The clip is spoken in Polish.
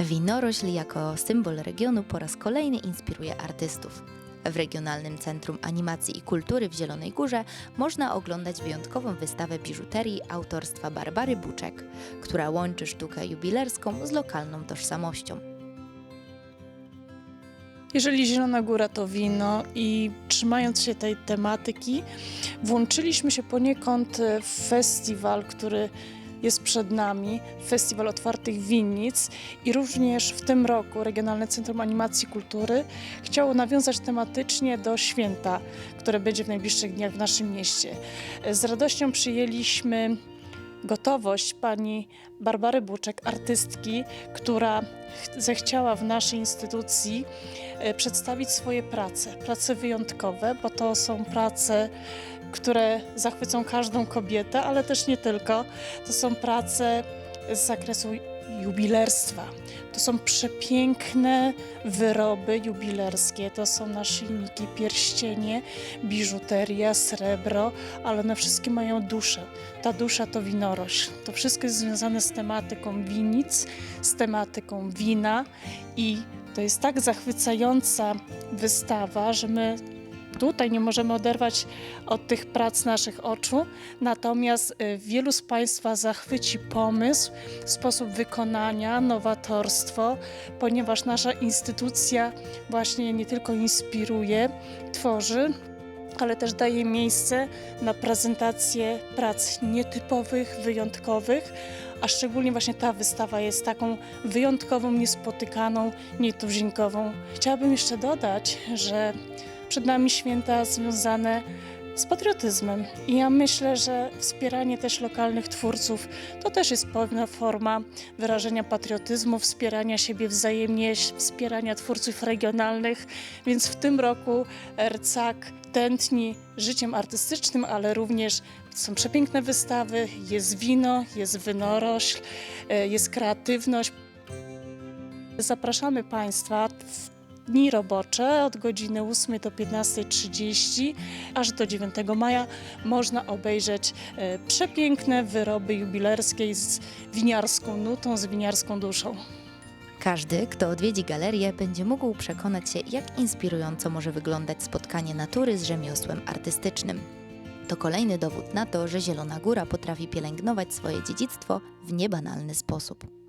Winorośl jako symbol regionu po raz kolejny inspiruje artystów. W Regionalnym Centrum Animacji i Kultury w Zielonej Górze można oglądać wyjątkową wystawę biżuterii autorstwa Barbary Buczek, która łączy sztukę jubilerską z lokalną tożsamością. Jeżeli Zielona Góra to wino i trzymając się tej tematyki, włączyliśmy się poniekąd w festiwal, który jest przed nami, Festiwal Otwartych Winnic i również w tym roku Regionalne Centrum Animacji i Kultury chciało nawiązać tematycznie do święta, które będzie w najbliższych dniach w naszym mieście. Z radością przyjęliśmy gotowość pani Barbary Buczek, artystki, która ch- zechciała w naszej instytucji e, przedstawić swoje prace, prace wyjątkowe, bo to są prace, które zachwycą każdą kobietę, ale też nie tylko. To są prace z zakresu jubilerstwa. To są przepiękne wyroby jubilerskie, to są naszyjniki, pierścienie, biżuteria, srebro, ale one wszystkie mają duszę. Ta dusza to winorośl. To wszystko jest związane z tematyką winic, z tematyką wina i to jest tak zachwycająca wystawa, że my tutaj nie możemy oderwać od tych prac naszych oczu. Natomiast y, wielu z Państwa zachwyci pomysł, sposób wykonania, nowatorstwo, ponieważ nasza instytucja właśnie nie tylko inspiruje, tworzy, ale też daje miejsce na prezentację prac nietypowych, wyjątkowych, a szczególnie właśnie ta wystawa jest taką wyjątkową, niespotykaną, nietuzinkową. Chciałabym jeszcze dodać, że przed nami święta związane z patriotyzmem. I ja myślę, że wspieranie też lokalnych twórców to też jest pewna forma wyrażenia patriotyzmu, wspierania siebie wzajemnie, wspierania twórców regionalnych. Więc w tym roku RCAK tętni życiem artystycznym, ale również są przepiękne wystawy, jest wino, jest wynorośl, e, jest kreatywność. Zapraszamy Państwa w dni robocze od godziny 8 do 15.30 aż do 9 maja można obejrzeć e, przepiękne wyroby jubilerskie z winiarską nutą, z winiarską duszą. Każdy, kto odwiedzi galerię, będzie mógł przekonać się, jak inspirująco może wyglądać spotkanie natury z rzemiosłem artystycznym. To kolejny dowód na to, że Zielona Góra potrafi pielęgnować swoje dziedzictwo w niebanalny sposób.